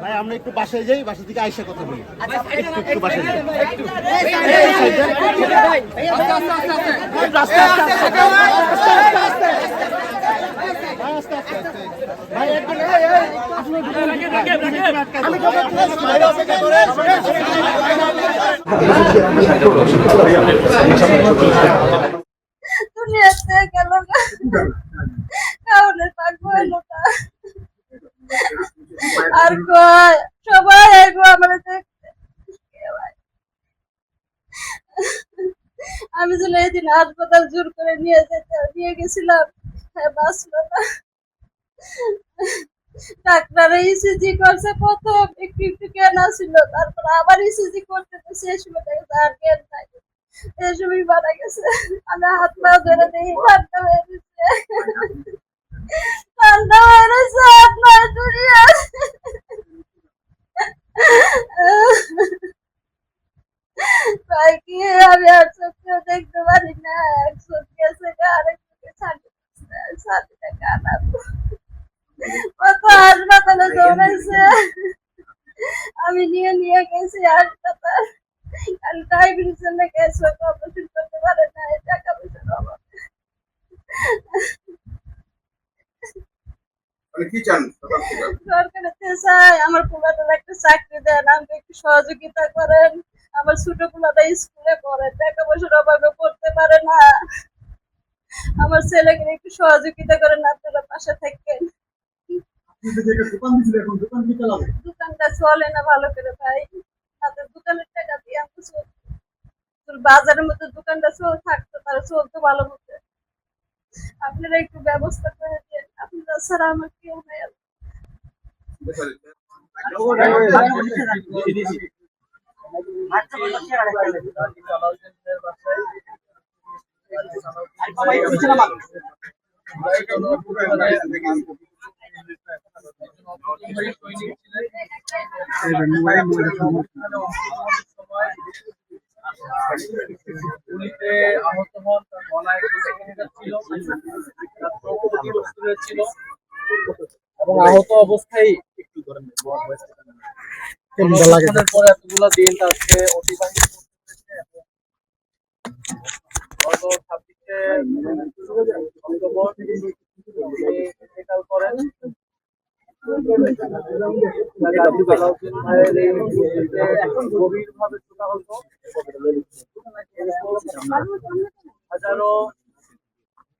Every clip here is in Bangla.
ভাই আমরা একটু বাসায় যাই বাসা থেকে আইসা কথা বলি আচ্ছা, একটু একটু বাসায় যাই দুনিয়াতে গেল না। কাউরে থাকব না। আর কয় সবাই আইবো আমার আমি যেন এদিন হাসপাতাল জোর করে নিয়ে যেতে, নিয়ে গেছিলাম। হ্যাঁ বাঁচলো না। ডাক্তার ইসিজি করছে প্রথম একটু একটু জ্ঞান ছিল তারপর আবার ইসিজি করতে তো শেষ সময় দেখে আর জ্ঞান নাই এই সময় মারা গেছে আমি হাত পা ধরে দিই ঠান্ডা হয়ে গেছে ঠান্ডা হয়ে গেছে হাত পা ধরিয়ে তাই কি আমি আর চোখেও দেখতে পারি না এক চোখ গেছে গা, আরেক চোখে ছাড়ি ছাড়িটা কানাবো কত হাসপাতালে দৌড়াইছে। আমি নিয়ে নিয়ে গেছি হাসপাতাল আর ডায়াবেটিস জন্য গেছে অপারেশন করতে পারে না টাকা পয়সার অভাবে। কি চান? সরকারের চাই আমার পোলাটার একটা চাকরি দেন আমাকে একটু সহযোগিতা করেন। আমার ছোট পোলাটা স্কুলে পড়ে টাকা পয়সার অভাবে পড়তে পারে না। আমার ছেলেকে একটু সহযোগিতা করেন আপনারা পাশে থাকেন। দোকানটা চলে না ভালো করে ভাই। তাদের দোকানের টাকা দিয়ে চল- বাজারের মধ্যে দোকানটা চল, থাকতো তারা চলতো ভালো মতো। আপনারা একটু ব্যবস্থা করে দেন। আপনারা আমার কেউ নাই। গুলিতে ছিল এবং আহত অবস্থায় পরে এতগুলো দিন তাকে অতিবাহিত গত ছাব্বিশে অক্টোবর করেন আলাউদ্দিন ভাইয়ের এই মৃত্যুতে গভীরভাবে শোকাহত হাজারো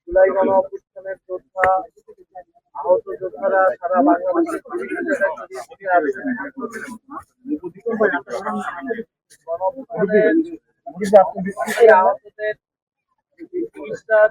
জুলাই গণ অভ্যুত্থানের যোদ্ধা আহত যোদ্ধারা সারা বাংলাদেশের গণ অভ্যুত্থানের আহতদের চিকিৎসার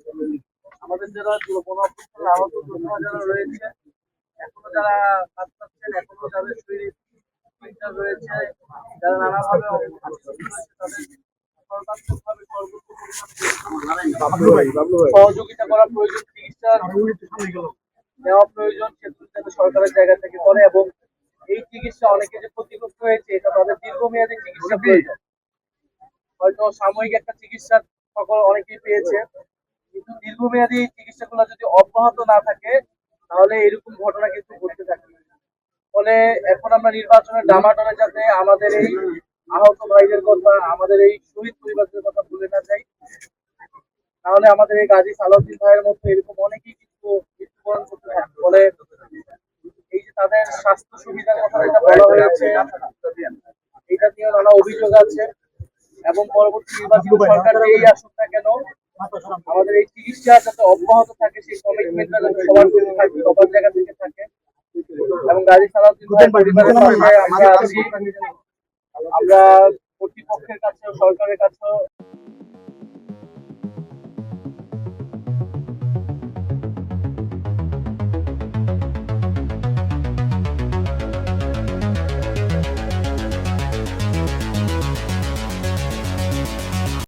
আমাদের যারা গণঅভ্যুত্থানে আহত যারা রয়েছে, এখনও যারা কাজ করছেন, এখনও যাদের শরীর রয়েছে, যারা নানাভাবে সহযোগিতা করা প্রয়োজন, চিকিৎসার দেওয়া প্রয়োজন, সেগুলো সরকারের জায়গা থেকে করে এবং এই চিকিৎসা অনেকে যে ক্ষতিগ্রস্ত হয়েছে, এটা তাদের দীর্ঘমেয়াদী চিকিৎসা প্রয়োজন। হয়তো সাময়িক একটা চিকিৎসার সকল অনেকেই পেয়েছে। কিন্তু দীর্ঘমেয়াদী চিকিৎসাগুলো যদি অব্যাহত না থাকে, তাহলে এরকম ঘটনা কিন্তু ঘটতে থাকে। ফলে এখন আমরা নির্বাচনের ডামাডোলে যাতে আমাদের এই আহত ভাইদের কথা, আমাদের এই শহীদ পরিবারদের কথা ভুলে না যাই, তাহলে আমাদের এই গাজী সালাউদ্দিন ভাইয়ের মতো এরকম অনেকেই কিন্তু মৃত্যুবরণ করতে থাকে। ফলে এই যে তাদের স্বাস্থ্য সুবিধার কথা যেটা বলা হয়েছে, এটা নিয়ে নানা অভিযোগ আছে। এবং পরবর্তী নির্বাচন সরকার যেই আসুক না কেন আমাদের এই চিকিৎসা যাতে অব্যাহত থাকে সেই কমিটমেন্টটা যাতে সবার থাকে সবার জায়গা থেকে থাকে। এবং গাজী সালাউদ্দিন ভাই পরিবারের আমরা আছি। আমরা কর্তৃপক্ষের কাছেও সরকারের কাছেও